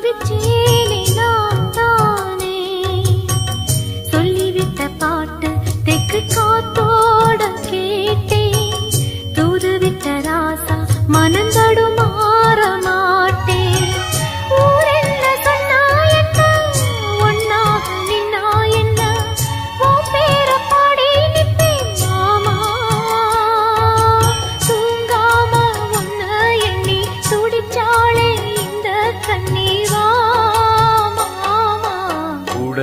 தவிச்சேனே நான் தானே சொல்லிவிட்ட பாட்டு தெக்கு காத்தோ